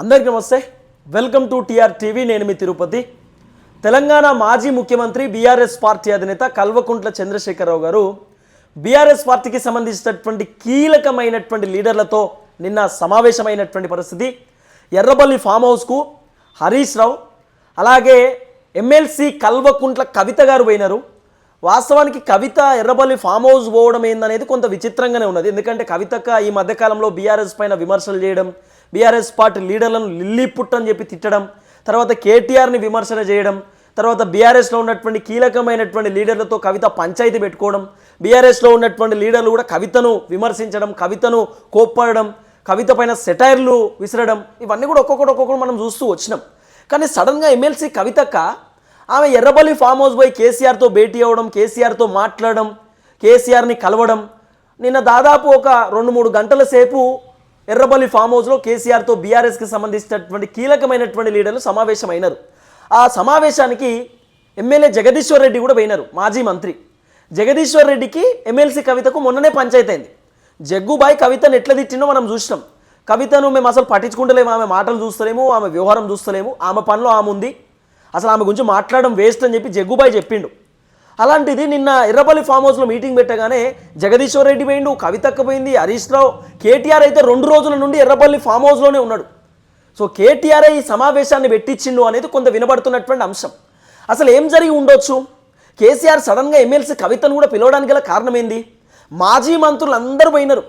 అందరికీ నమస్తే. Welcome to TR TV నేను మీ తిరుపతి. తెలంగాణ మాజీ ముఖ్యమంత్రి బీఆర్ఎస్ పార్టీ అధినేత కల్వకుంట్ల చంద్రశేఖరరావు గారు బీఆర్ఎస్ పార్టీకి సంబంధించినటువంటి కీలకమైనటువంటి లీడర్లతో నిన్న సమావేశమైనటువంటి పరిస్థితి. ఎర్రబల్లి ఫామ్ హౌస్కు హరీష్ రావు అలాగే ఎమ్మెల్సీ కల్వకుంట్ల కవిత గారు పోయినారు. వాస్తవానికి కవిత ఎర్రబల్లి ఫామ్ హౌస్ పోవడం ఏందనేది కొంత విచిత్రంగానే ఉన్నది. ఎందుకంటే కవితక్క ఈ మధ్యకాలంలో బీఆర్ఎస్ పైన విమర్శలు చేయడం బీఆర్ఎస్ పార్టీ లీడర్లను లిల్లీ పుట్ అని చెప్పి తిట్టడం తర్వాత కేటీఆర్ని విమర్శన చేయడం తర్వాత బీఆర్ఎస్లో ఉన్నటువంటి కీలకమైనటువంటి లీడర్లతో కవిత పంచాయతీ పెట్టుకోవడం బీఆర్ఎస్లో ఉన్నటువంటి లీడర్లు కూడా కవితను విమర్శించడం కవితను కోప్పడడం కవిత పైన సెటైర్లు విసరడం ఇవన్నీ కూడా ఒక్కొక్కటి ఒక్కొక్కటి మనం చూస్తూ వచ్చినాం. కానీ సడన్గా ఎమ్మెల్సీ కవితక్క ఆమె ఎర్రబల్లి ఫామ్ హౌస్ పోయి కేసీఆర్తో భేటీ అవ్వడం కేసీఆర్తో మాట్లాడడం కేసీఆర్ని కలవడం నిన్న దాదాపు ఒక రెండు మూడు గంటల సేపు ఎర్రబల్లి ఫామ్ హౌస్లో కేసీఆర్తో బీఆర్ఎస్కి సంబంధించినటువంటి కీలకమైనటువంటి లీడర్లు సమావేశమైనారు. ఆ సమావేశానికి ఎమ్మెల్యే జగదీశ్వర్ రెడ్డి కూడా పోయినారు మాజీ మంత్రి. జగదీశ్వర్ రెడ్డికి ఎమ్మెల్సీ కవితకు మొన్ననే పంచాయతీ అయింది. కవితను ఎట్లా తిట్టినో మనం చూసినాం. కవితను మేము అసలు పట్టించుకుంటలేము ఆమె మాటలు చూస్తలేము ఆమె వ్యవహారం చూస్తలేము ఆమె పనిలో ఆమె ఉంది. అసలు ఆమె గురించి మాట్లాడడం వేస్ట్ అని చెప్పి జగ్గుబాయ్ చెప్పిండు. అలాంటిది నిన్న ఎర్రపల్లి ఫామ్ హౌస్లో మీటింగ్ పెట్టగానే జగదీశ్వర్ రెడ్డి పోయిండు కవితక్క పోయింది హరీష్ రావు కేటీఆర్ అయితే రెండు రోజుల నుండి ఎర్రపల్లి ఫామ్ హౌస్లోనే ఉన్నాడు. సో కేటీఆర్ ఈ సమావేశాన్ని పెట్టించిండు అనేది కొంత వినబడుతున్నటువంటి అంశం. అసలు ఏం జరిగి ఉండొచ్చు? కేసీఆర్ సడన్గా ఎమ్మెల్సీ కవితను కూడా పిలవడానికి గల కారణం ఏంది మాజీ మంత్రులు అందరూ పోయినారు.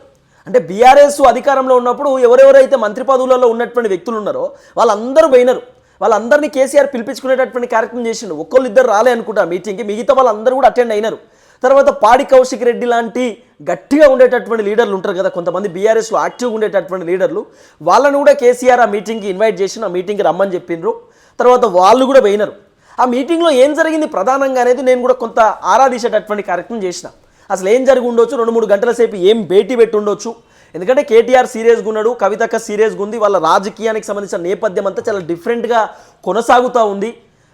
అంటే బీఆర్ఎస్ అధికారంలో ఉన్నప్పుడు ఎవరెవరైతే మంత్రి పదవులలో ఉన్నటువంటి వ్యక్తులు ఉన్నారో వాళ్ళందరూ పోయినారు. వాళ్ళందరినీ కేసీఆర్ పిలిపించుకునేటటువంటి కార్యక్రమం చేసిండు. ఒక్కళ్ళు ఇద్దరు రాలే అనుకుంటా మీటింగ్కి. మిగతా వాళ్ళందరూ కూడా అటెండ్ అయినారు. తర్వాత పాడి కౌశిక్ రెడ్డి లాంటి గట్టిగా ఉండేటటువంటి లీడర్లు ఉంటారు కదా. కొంతమంది బీఆర్ఎస్లో యాక్టివ్గా ఉండేటటువంటి లీడర్లు. వాళ్ళని కూడా కేసీఆర్ ఆ మీటింగ్కి ఇన్వైట్ చేసి ఆ మీటింగ్కి రమ్మని చెప్పిండ్రు తర్వాత వాళ్ళు కూడా పోయినారు. ఆ మీటింగ్లో ఏం జరిగింది ప్రధానంగా అనేది నేను కూడా కొంత ఆరాధించేటటువంటి కార్యక్రమం చేసిన. అసలు ఏం జరిగి ఉండొచ్చు? రెండు మూడు గంటల సేపు ఏం భేటీ పెట్టి ఉండొచ్చు? ఎందుకంటే కేటీఆర్ సీరియస్గా ఉన్నాడు కవితక్క సీరియస్గా ఉంది వాళ్ళ రాజకీయానికి సంబంధించిన నేపథ్యం అంతా చాలా డిఫరెంట్గా కొనసాగుతూ ఉంది.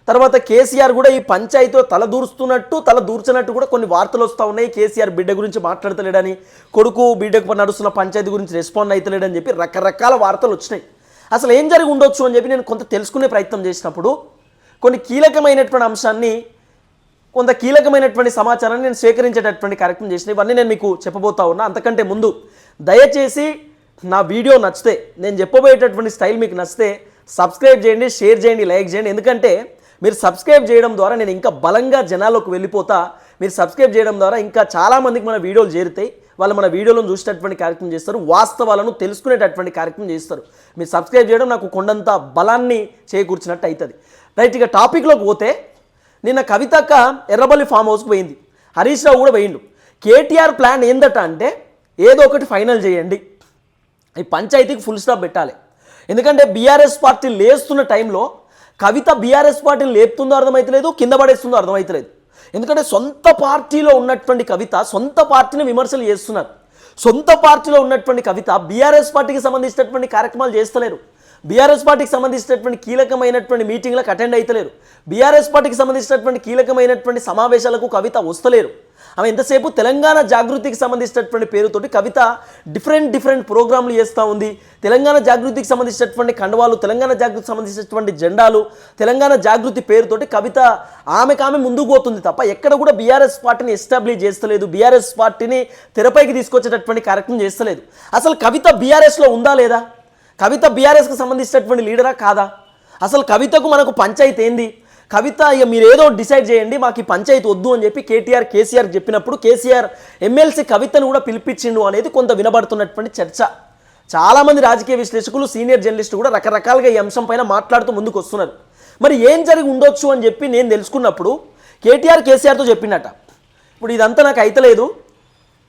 తర్వాత కేసీఆర్ కూడా ఈ పంచాయతీలో తల దూరుస్తున్నట్టు తల దూర్చినట్టు కూడా కొన్ని వార్తలు వస్తూ ఉన్నాయి. కేసీఆర్ బిడ్డ గురించి మాట్లాడతలేడని కొడుకు బిడ్డకు నడుస్తున్న పంచాయతీ గురించి రెస్పాండ్ అవుతలేడని చెప్పి రకరకాల వార్తలు వచ్చినాయి. అసలు ఏం జరిగి ఉండొచ్చు అని చెప్పి నేను కొంత తెలుసుకునే ప్రయత్నం చేసినప్పుడు కొన్ని కీలకమైనటువంటి అంశాన్ని కొంత కీలకమైనటువంటి సమాచారాన్ని నేను స్వీకరించేటటువంటి కార్యక్రమం చేసిన ఇవన్నీ నేను మీకు చెప్పబోతా ఉన్నా. అంతకంటే ముందు దయచేసి నా వీడియో నచ్చితే నేను చెప్పబోయేటటువంటి స్టైల్ మీకు నచ్చితే సబ్స్క్రైబ్ చేయండి షేర్ చేయండి లైక్ చేయండి. ఎందుకంటే మీరు సబ్స్క్రైబ్ చేయడం ద్వారా నేను ఇంకా బలంగా జనాల్లోకి వెళ్ళిపోతా. మీరు సబ్స్క్రైబ్ చేయడం ద్వారా ఇంకా చాలామందికి మన వీడియోలు చేరుతాయి. వాళ్ళు మన వీడియోలను చూసేటటువంటి కార్యక్రమం చేస్తారు. వాస్తవాలను తెలుసుకునేటటువంటి కార్యక్రమం చేస్తారు. మీరు సబ్స్క్రైబ్ చేయడం నాకు కొండంత బలాన్ని చేకూర్చినట్టు అవుతుంది. రైట్ ఇక టాపిక్లోకి పోతే నిన్న కవితక్క ఎర్రబల్లి ఫామ్ హౌస్కి పోయింది. హరీష్ రావు కూడా పోయిండు. కేటీఆర్ ప్లాన్ ఏందట అంటే ఏదో ఒకటి ఫైనల్ చేయండి. ఈ పంచాయతీకి ఫుల్ స్టాప్ పెట్టాలి. ఎందుకంటే బీఆర్ఎస్ పార్టీ లేస్తున్న టైంలో కవిత బీఆర్ఎస్ పార్టీని లేపుతుందో అర్థమవుతలేదు కింద పడేస్తుందో అర్థమవుతలేదు ఎందుకంటే సొంత పార్టీలో ఉన్నటువంటి కవిత సొంత పార్టీని విమర్శలు చేస్తున్నారు. సొంత పార్టీలో ఉన్నటువంటి కవిత బీఆర్ఎస్ పార్టీకి సంబంధించినటువంటి కార్యక్రమాలు చేస్తలేరు. బీఆర్ఎస్ పార్టీకి సంబంధించినటువంటి కీలకమైనటువంటి మీటింగ్లకు అటెండ్ అవుతలేరు బీఆర్ఎస్ పార్టీకి సంబంధించినటువంటి కీలకమైనటువంటి సమావేశాలకు కవిత వస్తలేరు. ఆమె ఎంతసేపు తెలంగాణ జాగృతికి సంబంధించినటువంటి పేరుతోటి కవిత డిఫరెంట్ డిఫరెంట్ ప్రోగ్రాంలు చేస్తూ ఉంది. తెలంగాణ జాగృతికి సంబంధించినటువంటి కండవాలు తెలంగాణ జాగృతికి సంబంధించినటువంటి జెండాలు తెలంగాణ జాగృతి పేరుతోటి కవిత ఆమెకు ఆమె ముందుకు పోతుంది తప్ప ఎక్కడ కూడా బీఆర్ఎస్ పార్టీని ఎస్టాబ్లిష్ చేస్తలేదు. బీఆర్ఎస్ పార్టీని తెరపైకి తీసుకొచ్చేటటువంటి కార్యక్రమం చేస్తలేదు. అసలు కవిత బీఆర్ఎస్లో ఉందా లేదా? కవిత బీఆర్ఎస్కి సంబంధించినటువంటి లీడరా కాదా? అసలు కవితకు మనకు పంచాయతీ ఏంది? కవిత ఇక మీరు ఏదో డిసైడ్ చేయండి మాకు ఈ పంచాయతీ వద్దు అని చెప్పి కేటీఆర్ కేసీఆర్ చెప్పినప్పుడు కేసీఆర్ ఎమ్మెల్సీ కవితను కూడా పిలిపించిండు అనేది కొంత వినబడుతున్నటువంటి చర్చ. చాలామంది రాజకీయ విశ్లేషకులు సీనియర్ జర్నలిస్టులు కూడా రకరకాలుగా ఈ అంశం పైన మాట్లాడుతూ ముందుకు వస్తున్నారు. మరి ఏం జరిగి ఉండొచ్చు అని చెప్పి నేను తెలుసుకున్నప్పుడు కేటీఆర్ కేసీఆర్తో చెప్పిండట ఇప్పుడు ఇదంతా నాకు అయితలేదు.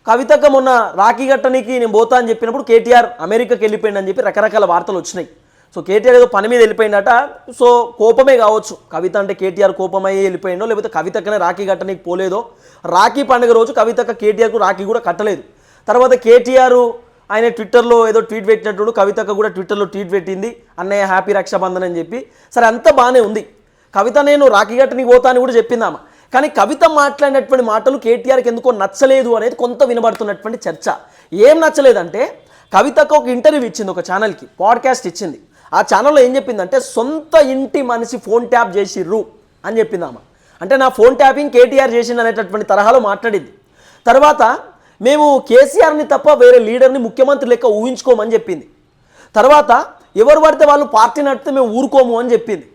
కవితక మొన్న రాఖీ గట్టనికి నేను పోతా అని చెప్పినప్పుడు కేటీఆర్ అమెరికాకి వెళ్ళిపోయింది అని చెప్పి రకరకాల వార్తలు వచ్చినాయి. సో కేటీఆర్ ఏదో పని మీద వెళ్ళిపోయిందట సో కోపమే కావచ్చు. కవిత అంటే కేటీఆర్ కోపమై వెళ్ళిపోయిండో లేకపోతే కవితకనే రాఖీ గట్టనికి పోలేదో. రాఖీ పండుగ రోజు కవితక్క కేటీఆర్కు రాఖీ కూడా కట్టలేదు. తర్వాత కేటీఆర్ ఆయన ట్విట్టర్లో ఏదో ట్వీట్ పెట్టినట్టు కవితక్క కూడా ట్విట్టర్లో ట్వీట్ పెట్టింది. అన్నయ్య హ్యాపీ రక్షాబంధన్ అని చెప్పి. సరే అంత బాగానే ఉంది. కవిత నేను రాఖీ గట్టనికి పోతా అని కూడా చెప్పిందామా కానీ కవిత మాట్లాడినటువంటి మాటలు కేటీఆర్కి ఎందుకో నచ్చలేదు అనేది కొంత వినబడుతున్నటువంటి చర్చ. ఏం నచ్చలేదంటే కవితకు ఒక ఇంటర్వ్యూ ఇచ్చింది ఒక ఛానల్కి పాడ్కాస్ట్ ఇచ్చింది. ఆ ఛానల్లో ఏం చెప్పిందంటే సొంత ఇంటి మనిషి ఫోన్ ట్యాప్ చేసిర్రు అని చెప్పింది ఆమె. అంటే నా ఫోన్ ట్యాపింగ్ కేటీఆర్ చేసింది అనేటటువంటి తరహాలో మాట్లాడింది. తర్వాత మేము కేసీఆర్ని తప్ప వేరే లీడర్ని ముఖ్యమంత్రి లెక్క ఊహించుకోమని చెప్పింది. తర్వాత ఎవరు పడితే వాళ్ళు పార్టీ నడితే మేము ఊరుకోము అని చెప్పింది.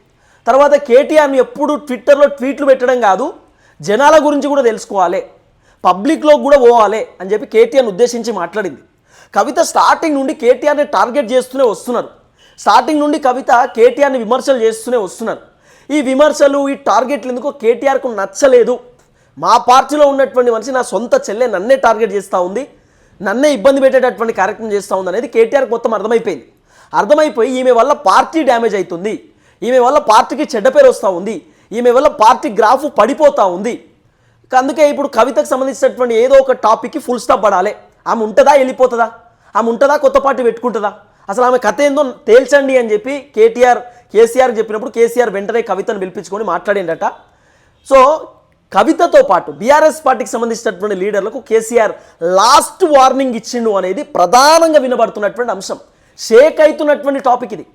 తర్వాత కేటీఆర్ని ఎప్పుడు ట్విట్టర్లో ట్వీట్లు పెట్టడం కాదు జనాల గురించి కూడా తెలుసుకోవాలి. పబ్లిక్లో కూడా పోవాలి అని చెప్పి కేటీఆర్ని ఉద్దేశించి మాట్లాడింది. కవిత స్టార్టింగ్ నుండి కేటీఆర్ని టార్గెట్ చేస్తూనే వస్తున్నారు. స్టార్టింగ్ నుండి కవిత కేటీఆర్ని విమర్శలు చేస్తూనే వస్తున్నారు. ఈ విమర్శలు ఈ టార్గెట్లు ఎందుకో కేటీఆర్కు నచ్చలేదు. మా పార్టీలో ఉన్నటువంటి మనిషి నా సొంత చెల్లె నన్నే టార్గెట్ చేస్తూ ఉంది. నన్నే ఇబ్బంది పెట్టేటటువంటి కార్యక్రమం చేస్తూ ఉంది అనేది కేటీఆర్కి మొత్తం అర్థమైపోయింది. అర్థమైపోయి ఈమె వల్ల పార్టీ డ్యామేజ్ అవుతుంది. ఈమె వల్ల పార్టీకి చెడ్డ పేరు వస్తూ ఉంది. ఈమె వల్ల పార్టీ గ్రాఫ్ పడిపోతూ ఉంది. అందుకే ఇప్పుడు కవితకు సంబంధించినటువంటి ఏదో ఒక టాపిక్కి ఫుల్ స్టాప్ పడాలి. ఆమె ఉంటుందా వెళ్ళిపోతుందా? ఆమె ఉంటుందా కొత్త పార్టీ పెట్టుకుంటుందా? అసలు ఆమె కథ ఏందో తేల్చండి అని చెప్పి కేటీఆర్ కేసీఆర్ చెప్పినప్పుడు కేసీఆర్ వెంటనే కవితను పిలిపించుకొని మాట్లాడిండట. సో కవితతో పాటు బీఆర్ఎస్ పార్టీకి సంబంధించినటువంటి లీడర్లకు కేసీఆర్ లాస్ట్ వార్నింగ్ ఇచ్చిండు అనేది ప్రధానంగా వినబడుతున్నటువంటి అంశం. షేక్ అవుతున్నటువంటి టాపిక్ ఇది.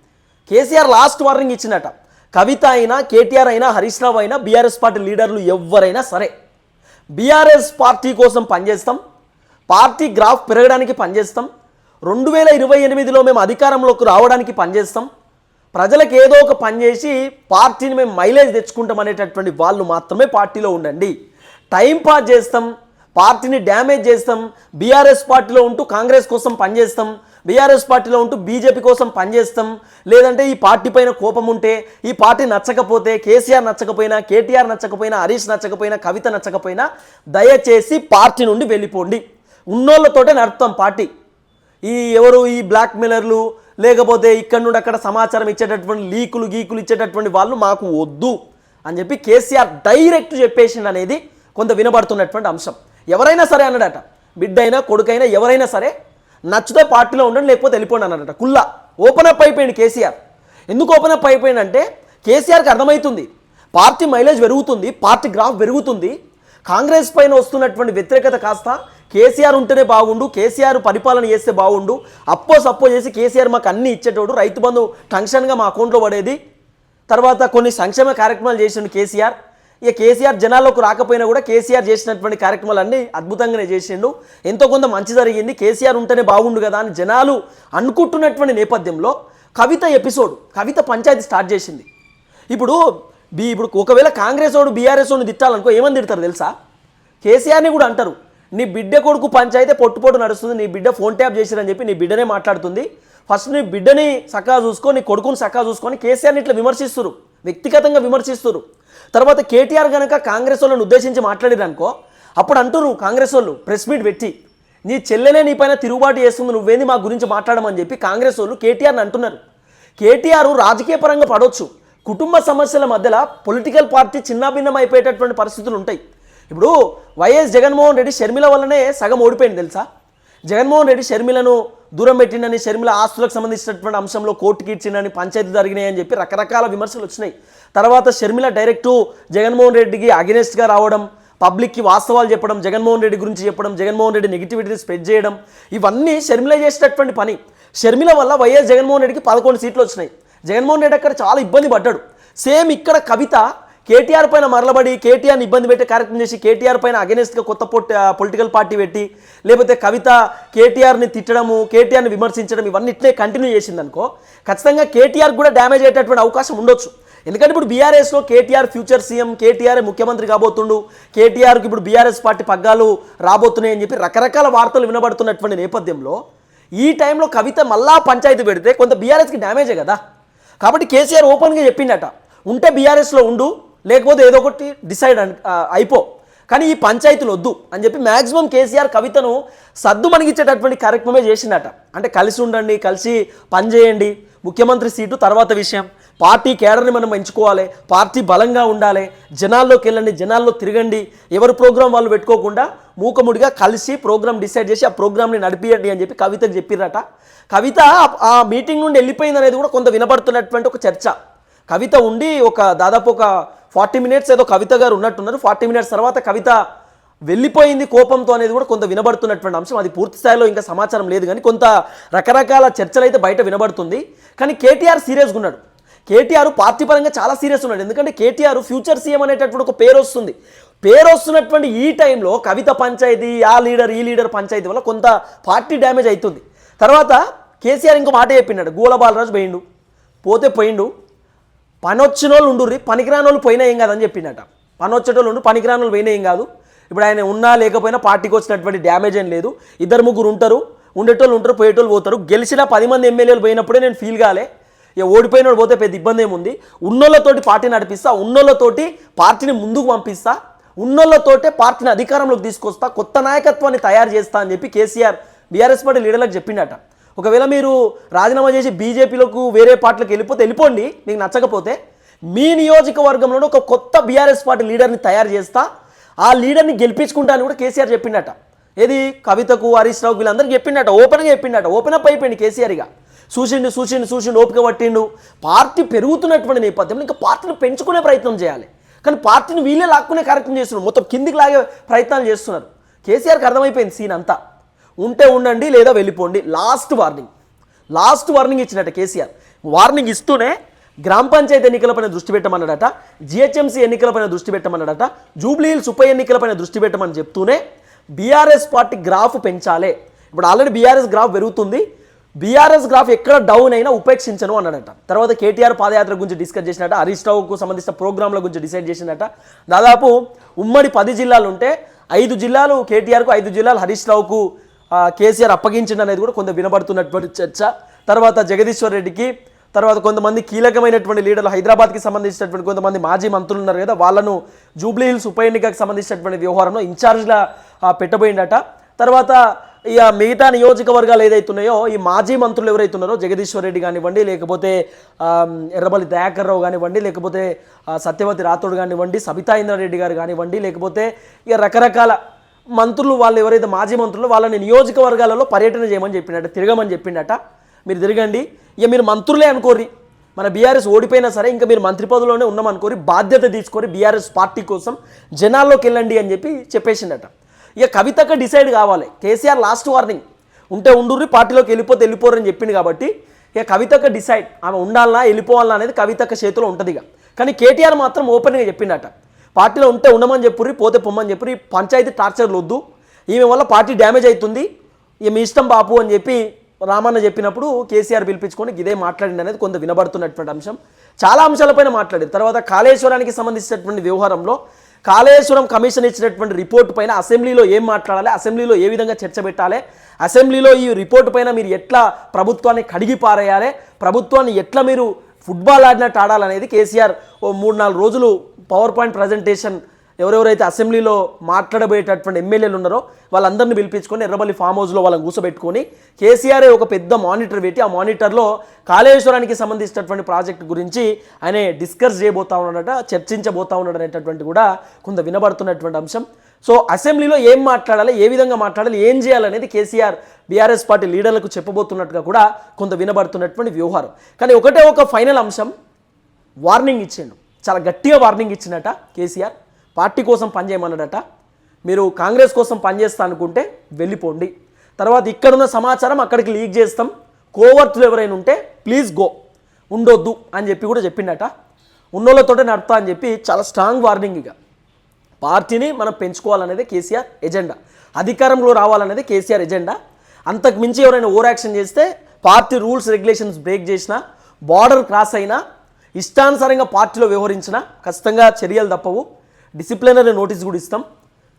కేసీఆర్ లాస్ట్ వార్నింగ్ ఇచ్చిందట కవిత అయినా కేటీఆర్ అయినా హరీష్ రావు అయినా బీఆర్ఎస్ పార్టీ లీడర్లు ఎవరైనా సరే బీఆర్ఎస్ పార్టీ కోసం పనిచేస్తాం పార్టీ గ్రాఫ్ పెరగడానికి పనిచేస్తాం రెండు వేల ఇరవై ఎనిమిదిలో మేము అధికారంలోకి రావడానికి పనిచేస్తాం ప్రజలకు ఏదో ఒక పని చేసి పార్టీని మేము మైలేజ్ తెచ్చుకుంటాం అనేటటువంటి వాళ్ళు మాత్రమే పార్టీలో ఉండండి. టైం పాస్ చేస్తాం పార్టీని డ్యామేజ్ చేస్తాం బీఆర్ఎస్ పార్టీలో ఉంటూ కాంగ్రెస్ కోసం పనిచేస్తాం బీఆర్ఎస్ పార్టీలో ఉంటూ బీజేపీ కోసం పనిచేస్తాం. లేదంటే ఈ పార్టీ పైన కోపం ఉంటే ఈ పార్టీ నచ్చకపోతే కేసీఆర్ నచ్చకపోయినా కేటీఆర్ నచ్చకపోయినా హరీష్ నచ్చకపోయినా కవిత నచ్చకపోయినా దయచేసి పార్టీ నుండి వెళ్ళిపోండి. ఉన్నోళ్ళతోటే నడుపుతాం పార్టీ. ఈ ఎవరు ఈ బ్లాక్ మెయిలర్లు లేకపోతే ఇక్కడ నుండి అక్కడ సమాచారం ఇచ్చేటటువంటి లీకులు గీకులు ఇచ్చేటటువంటి వాళ్ళు మాకు వద్దు అని చెప్పి కేసీఆర్ డైరెక్ట్ చెప్పేసిండు అనేది కొంత వినబడుతున్నటువంటి అంశం. ఎవరైనా సరే అన్నాడట. బిడ్డైనా కొడుకైనా ఎవరైనా సరే నచ్చితే పార్టీలో ఉండండి లేకపోతే వెళ్ళిపోండి అన్నాడట. కుల్లా ఓపెన్ అప్ అయిపోయింది కేసీఆర్. ఎందుకు ఓపెన్ అప్ అయిపోయిందంటే కేసీఆర్కి అర్థమవుతుంది. పార్టీ మైలేజ్ పెరుగుతుంది పార్టీ గ్రాఫ్ పెరుగుతుంది. కాంగ్రెస్ పైన వస్తున్నటువంటి వ్యతిరేకత కాస్త కేసీఆర్ ఉంటేనే బాగుండు కేసీఆర్ పరిపాలన చేస్తే బాగుండు. అప్పో సప్పో చేసి కేసీఆర్ మాకు అన్ని ఇచ్చేటోడు రైతు బంధు టెన్షన్గా మా అకౌంట్లో పడేది. తర్వాత కొన్ని సంక్షేమ కార్యక్రమాలు చేసిండు కేసీఆర్. ఇక కేసీఆర్ జనాల్లోకి రాకపోయినా కూడా కేసీఆర్ చేసినటువంటి కార్యక్రమాలన్నీ అద్భుతంగానే చేసిండు. ఎంతో కొంత మంచి జరిగింది. కేసీఆర్ ఉంటేనే బాగుండు కదా అని జనాలు అనుకుంటున్నటువంటి నేపథ్యంలో కవిత ఎపిసోడ్ కవిత పంచాయతీ స్టార్ట్ చేసింది. ఇప్పుడు బీ ఇప్పుడు ఒకవేళ కాంగ్రెస్ వాడు బీఆర్ఎస్ వాడిని తిట్టాలనుకో ఏమని తిడతారు తెలుసా? కేసీఆర్ని కూడా అంటారు. నీ బిడ్డ కొడుకు పంచాయతీ పొట్టుపోటు నడుస్తుంది నీ బిడ్డ ఫోన్ ట్యాప్ చేసిరని చెప్పి నీ బిడ్డనే మాట్లాడుతుంది. ఫస్ట్ నీ బిడ్డని చక్కగా చూసుకో నీ కొడుకుని చక్కగా చూసుకొని కేసీఆర్ని ఇట్లా విమర్శిస్తున్నారు వ్యక్తిగతంగా విమర్శిస్తున్నారు తర్వాత కేటీఆర్ కనుక కాంగ్రెస్ వాళ్ళని ఉద్దేశించి మాట్లాడిరనుకో అప్పుడు అంటున్నారు కాంగ్రెస్ వాళ్ళు ప్రెస్ మీట్ పెట్టి నీ చెల్లెనే నీ పైన తిరుగుబాటు చేస్తుంది నువ్వేంది మా గురించి మాట్లాడమని చెప్పి కాంగ్రెస్ వాళ్ళు కేటీఆర్ని అంటున్నారు. కేటీఆర్ రాజకీయ పరంగా పడవచ్చు కుటుంబ సమస్యల మధ్యలో పొలిటికల్ పార్టీ చిన్నాభిన్నం అయిపోయేటటువంటి పరిస్థితులు ఉంటాయి. ఇప్పుడు వైఎస్ జగన్మోహన్ రెడ్డి షర్మిల వల్లనే సగం ఓడిపోయింది తెలుసా? జగన్మోహన్ రెడ్డి షర్మిలను దూరం పెట్టిండని షర్మిల ఆస్తులకు సంబంధించినటువంటి అంశంలో కోర్టుకి ఇచ్చిండని పంచాయతీ జరిగినాయి అని చెప్పి రకరకాల విమర్శలు వచ్చినాయి. తర్వాత షర్మిల డైరెక్టు జగన్మోహన్ రెడ్డికి అగెనెస్ట్గా రావడం పబ్లిక్కి వాస్తవాలు చెప్పడం జగన్మోహన్ రెడ్డి గురించి చెప్పడం జగన్మోహన్ రెడ్డి నెగిటివిటీని స్ప్రెడ్ చేయడం ఇవన్నీ షర్మిల చేసేటటువంటి పని. షర్మిల వల్ల వైఎస్ జగన్మోహన్ రెడ్డికి పదకొండు సీట్లు వచ్చినాయి. జగన్మోహన్ రెడ్డి అక్కడ చాలా ఇబ్బంది పడ్డాడు. సేమ్ ఇక్కడ కవిత కేటీఆర్ పైన మరలబడి కేటీఆర్ని ఇబ్బంది పెట్టే కార్యక్రమం చేసి కేటీఆర్ పైన అగెనిస్ట్గా కొత్త పొలిటికల్ పార్టీ పెట్టి లేకపోతే కవిత కేటీఆర్ని తిట్టడము కేటీఆర్ని విమర్శించడం ఇవన్నీ ఇట్లే కంటిన్యూ చేసిందనుకో ఖచ్చితంగా కేటీఆర్ కూడా డ్యామేజ్ అయ్యేటటువంటి అవకాశం ఉండొచ్చు. ఎందుకంటే ఇప్పుడు బీఆర్ఎస్లో కేటీఆర్ ఫ్యూచర్ సీఎం కేటీఆర్ ముఖ్యమంత్రి కాబోతుండు. కేటీఆర్కి ఇప్పుడు బీఆర్ఎస్ పార్టీ పగ్గాలు రాబోతున్నాయని చెప్పి రకరకాల వార్తలు వినబడుతున్నటువంటి నేపథ్యంలో ఈ టైంలో కవిత మళ్ళా పంచాయతీ పెడితే కొంత బీఆర్ఎస్కి డ్యామేజే కదా. కాబట్టి కేసీఆర్ ఓపెన్గా చెప్పిండట ఉంటే బీఆర్ఎస్లో ఉండు లేకపోతే ఏదో ఒకటి డిసైడ్ అని అయిపో. కానీ ఈ పంచాయతీలు వద్దు అని చెప్పి మ్యాక్సిమం కేసీఆర్ కవితను సద్దు మణిగించేటటువంటి కార్యక్రమమే చేసిందట అంటే కలిసి ఉండండి కలిసి పనిచేయండి ముఖ్యమంత్రి సీటు తర్వాత విషయం. పార్టీ కేడర్ని మనం ఎంచుకోవాలి పార్టీ బలంగా ఉండాలి జనాల్లోకి వెళ్ళండి జనాల్లో తిరగండి ఎవరు ప్రోగ్రాం వాళ్ళు పెట్టుకోకుండా మూకముడిగా కలిసి ప్రోగ్రామ్ డిసైడ్ చేసి ఆ ప్రోగ్రామ్ని నడిపియండి అని చెప్పి కవితకు చెప్పిరట కవిత ఆ- మీటింగ్ నుండి వెళ్ళిపోయింది అనేది కూడా కొంత వినబడుతున్నటువంటి ఒక చర్చ. కవిత ఉండి ఒక దాదాపు ఒక ఫార్టీ మినిట్స్ ఏదో కవిత గారు ఉన్నట్టున్నారు. ఫార్టీ మినిట్స్ తర్వాత కవిత వెళ్ళిపోయింది కోపంతో అనేది కూడా కొంత వినబడుతున్నటువంటి అంశం. అది పూర్తి స్థాయిలో ఇంకా సమాచారం లేదు కానీ కొంత రకరకాల చర్చలు అయితే బయట వినబడుతుంది. కానీ కేటీఆర్ సీరియస్గా ఉన్నాడు. కేటీఆర్ పార్టీ పరంగా చాలా సీరియస్ ఉన్నాడు. ఎందుకంటే కేటీఆర్ ఫ్యూచర్ సీఎం అనేటటువంటి ఒక పేరు వస్తుంది. పేరు వస్తున్నటువంటి ఈ టైంలో కవిత పంచాయతీ ఆ లీడర్ ఈ లీడర్ పంచాయతీ వల్ల కొంత పార్టీ డ్యామేజ్ అవుతుంది. తర్వాత కేసీఆర్ ఇంకో మాట చెప్పినాడు గోల బాలరాజు పోయిండు. పోతే పోయిండు. పని వచ్చిన వాళ్ళు ఉండుర్రి పనికిరాని వాళ్ళు పోయినా ఏం కాదని చెప్పిండట పని వచ్చేటోళ్ళు ఉండు పనికిరాని వాళ్ళు పోయినా ఏం కాదు. ఇప్పుడు ఆయన ఉన్నా లేకపోయినా పార్టీకి వచ్చినటువంటి డ్యామేజ్ ఏం లేదు. ఇద్దరు ముగ్గురు ఉంటారు ఉండేటోళ్ళు ఉంటారు పోయేటోళ్ళు పోతారు. గెలిచిన పది మంది ఎమ్మెల్యేలు పోయినప్పుడే నేను ఫీల్ కాలే. ఇక ఓడిపోయినోడు పోతే పెద్ద ఇబ్బంది ఏముంది? ఉన్నోళ్ళతోటి పార్టీ నడిపిస్తా ఉన్నోళ్ళతోటి పార్టీని ముందుకు పంపిస్తా ఉన్నోళ్ళతోటే పార్టీని అధికారంలోకి తీసుకొస్తా కొత్త నాయకత్వాన్ని తయారు చేస్తా అని చెప్పి కేసీఆర్ బీఆర్ఎస్ పార్టీ లీడర్లకు చెప్పిండట ఒకవేళ మీరు రాజీనామా చేసి బీజేపీలకు వేరే పార్టీలకు వెళ్ళిపోతే వెళ్ళిపోండి మీకు నచ్చకపోతే మీ నియోజకవర్గంలో ఒక కొత్త బీఆర్ఎస్ పార్టీ లీడర్ని తయారు చేస్తా ఆ లీడర్ని గెలిపించుకుంటా అని కూడా కేసీఆర్ చెప్పిండట ఏది? కవితకు హరీష్ రావుకు వీళ్ళందరికీ చెప్పిండట ఓపెన్గా చెప్పిండట ఓపెన్ అప్ అయిపోయింది కేసీఆర్ ఇక. చూసిండు చూసిండు చూసిండు ఓపిక పట్టిండు. పార్టీ పెరుగుతున్నటువంటి నేపథ్యంలో ఇంకా పార్టీని పెంచుకునే ప్రయత్నం చేయాలి. కానీ పార్టీని వీళ్ళే లాక్కునే కార్యక్రమం చేస్తున్నారు. మొత్తం కిందికి లాగే ప్రయత్నాలు చేస్తున్నారు. కేసీఆర్కి అర్థమైపోయింది సీన్ అంతా. ఉంటే ఉండండి లేదా వెళ్ళిపోండి. లాస్ట్ వార్నింగ్ లాస్ట్ వార్నింగ్ ఇచ్చినట్ట కేసీఆర్. వార్నింగ్ ఇస్తూనే గ్రామ పంచాయతీ ఎన్నికలపైన దృష్టి పెట్టమన్నాడట. జిహెచ్ఎంసీ ఎన్నికలపైన దృష్టి పెట్టమన్నాడట. జూబ్లీహిల్స్ ఉప ఎన్నికలపైన దృష్టి పెట్టమని చెప్తూనే బీఆర్ఎస్ పార్టీ గ్రాఫ్ పెంచాలి. ఇప్పుడు ఆల్రెడీ బీఆర్ఎస్ గ్రాఫ్ పెరుగుతుంది. బీఆర్ఎస్ గ్రాఫ్ ఎక్కడ డౌన్ అయినా ఉపేక్షించను అన్నాడట. తర్వాత కేటీఆర్ పాదయాత్ర గురించి డిస్కస్ చేసినట్ట హరీష్ రావుకు సంబంధించిన ప్రోగ్రాంల గురించి డిసైడ్ చేసినట్ట దాదాపు ఉమ్మడి పది జిల్లాలు ఉంటే ఐదు జిల్లాలు కేటీఆర్కు ఐదు జిల్లాలు హరీష్ రావుకు కేసీఆర్ అప్పగించింది అనేది కూడా కొంత వినబడుతున్నటువంటి చర్చ. తర్వాత జగదీశ్వర్ రెడ్డికి తర్వాత కొంతమంది కీలకమైనటువంటి లీడర్లు హైదరాబాద్కి సంబంధించినటువంటి కొంతమంది మాజీ మంత్రులు ఉన్నారు కదా వాళ్ళను జూబ్లీ హిల్స్ ఉప ఎన్నికకు సంబంధించినటువంటి వ్యవహారంలో ఇన్ఛార్జ్గా పెట్టబోయిందట. తర్వాత ఇక మిగతా నియోజకవర్గాలు ఏదైతున్నాయో ఈ మాజీ మంత్రులు ఎవరైతే ఉన్నారో జగదీశ్వర్ రెడ్డి కానివ్వండి లేకపోతే ఎర్రబల్లి దయాకర్ రావు కానివ్వండి లేకపోతే సత్యవతి రాథోడ్ కానివ్వండి సబితా ఇంద్రారెడ్డి గారు కానివ్వండి లేకపోతే ఇక రకరకాల మంత్రులు వాళ్ళు ఎవరైతే మాజీ మంత్రులు వాళ్ళని నియోజకవర్గాలలో పర్యటన చేయమని చెప్పిండట తిరగమని చెప్పిండట మీరు తిరగండి. ఇక మీరు మంత్రులే అనుకోరి మన బీఆర్ఎస్ ఓడిపోయినా సరే ఇంకా మీరు మంత్రి పదవిలోనే ఉన్నామనుకోరి బాధ్యత తీసుకొని బీఆర్ఎస్ పార్టీ కోసం జనాల్లోకి వెళ్ళండి అని చెప్పి చెప్పేసిండట ఇక కవితక డిసైడ్ కావాలి. KCR last warning. ఉంటే ఉండుర్రి పార్టీలోకి వెళ్ళిపోతే వెళ్ళిపోరని చెప్పింది కాబట్టి ఇక కవితక డిసైడ్. ఆమె ఉండాలనా వెళ్ళిపోవాలనా అనేది కవితక చేతిలో ఉంటుంది ఇక. కానీ కేటీఆర్ మాత్రం ఓపెన్గా చెప్పిండట. పార్టీలో ఉంటే ఉండమని చెప్పుర్రి పోతే పొమ్మని చెప్పి పంచాయతీ టార్చర్లు వద్దు. ఈమె వల్ల పార్టీ డ్యామేజ్ అవుతుంది ఇక మీ ఇష్టం బాపు అని చెప్పి రామన్న చెప్పినప్పుడు కేసీఆర్ పిలిపించుకొని ఇదే మాట్లాడింది అనేది కొంత వినబడుతున్నటువంటి అంశం. చాలా అంశాలపైన మాట్లాడారు. తర్వాత కాళేశ్వరానికి సంబంధించినటువంటి వ్యవహారంలో కాళేశ్వరం కమిషన్ ఇచ్చినటువంటి రిపోర్ట్ పైన అసెంబ్లీలో ఏం మాట్లాడాలి అసెంబ్లీలో ఏ విధంగా చర్చ పెట్టాలి అసెంబ్లీలో ఈ రిపోర్ట్ పైన మీరు ఎట్లా ప్రభుత్వాన్ని కడిగి పారేయాలి ప్రభుత్వాన్ని ఎట్లా మీరు ఫుట్బాల్ ఆడినట్టు ఆడాలనేది కేసీఆర్ ఓ మూడు నాలుగు రోజులు పవర్ పాయింట్ ప్రజెంటేషన్ ఎవరెవరైతే అసెంబ్లీలో మాట్లాడబోయేటటువంటి ఎమ్మెల్యేలు ఉన్నారో వాళ్ళందరినీ పిలిపించుకొని ఎర్రబల్లి ఫామ్ హౌస్లో వాళ్ళని కూర్చోబెట్టుకొని కేసీఆర్ ఒక పెద్ద మానిటర్ పెట్టి ఆ మానిటర్లో కాళేశ్వరానికి సంబంధించినటువంటి ప్రాజెక్ట్ గురించి ఆయన డిస్కస్ చేయబోతా ఉన్నాడట చర్చించబోతా ఉన్నాడు అనేటటువంటి కూడా కొంత వినబడుతున్నటువంటి అంశం. సో అసెంబ్లీలో ఏం మాట్లాడాలి ఏ విధంగా మాట్లాడాలి ఏం చేయాలనేది కేసీఆర్ బీఆర్ఎస్ పార్టీ లీడర్లకు చెప్పబోతున్నట్టుగా కూడా కొంత వినబడుతున్నటువంటి వ్యవహారం. కానీ ఒకటే ఒక ఫైనల్ అంశం వార్నింగ్ ఇచ్చిండు. చాలా గట్టిగా వార్నింగ్ ఇచ్చినట కేసీఆర్. పార్టీ కోసం పనిచేయమన్నాడట. మీరు కాంగ్రెస్ కోసం పనిచేస్తా అనుకుంటే వెళ్ళిపోండి. తర్వాత ఇక్కడున్న సమాచారం అక్కడికి లీక్ చేస్తాం. కోవర్తులు ఎవరైనా ఉంటే ప్లీజ్ గో. ఉండొద్దు అని చెప్పి కూడా చెప్పిండట. ఉన్నోళ్ళతోటే నడుపుతా అని చెప్పి చాలా స్ట్రాంగ్ వార్నింగ్ ఇక. పార్టీని మనం పెంచుకోవాలనేది కేసీఆర్ ఎజెండా. అధికారంలో రావాలనేది కేసీఆర్ ఎజెండా. అంతకు మించి ఎవరైనా ఓవర్ యాక్షన్ చేస్తే పార్టీ రూల్స్ రెగ్యులేషన్స్ బ్రేక్ చేసినా బార్డర్ క్రాస్ అయినా ఇష్టానుసారంగా పార్టీలో వ్యవహరించినా ఖచ్చితంగా చర్యలు తప్పవు. డిసిప్లినరీ నోటీస్ కూడా ఇస్తాం.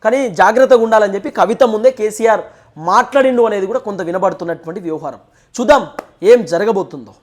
కానీ జాగ్రత్తగా ఉండాలని చెప్పి కవిత ముందే కేసీఆర్ మాట్లాడిండు అనేది కూడా కొంత వినబడుతున్నటువంటి వ్యవహారం. చూద్దాం ఏం జరగబోతుందో.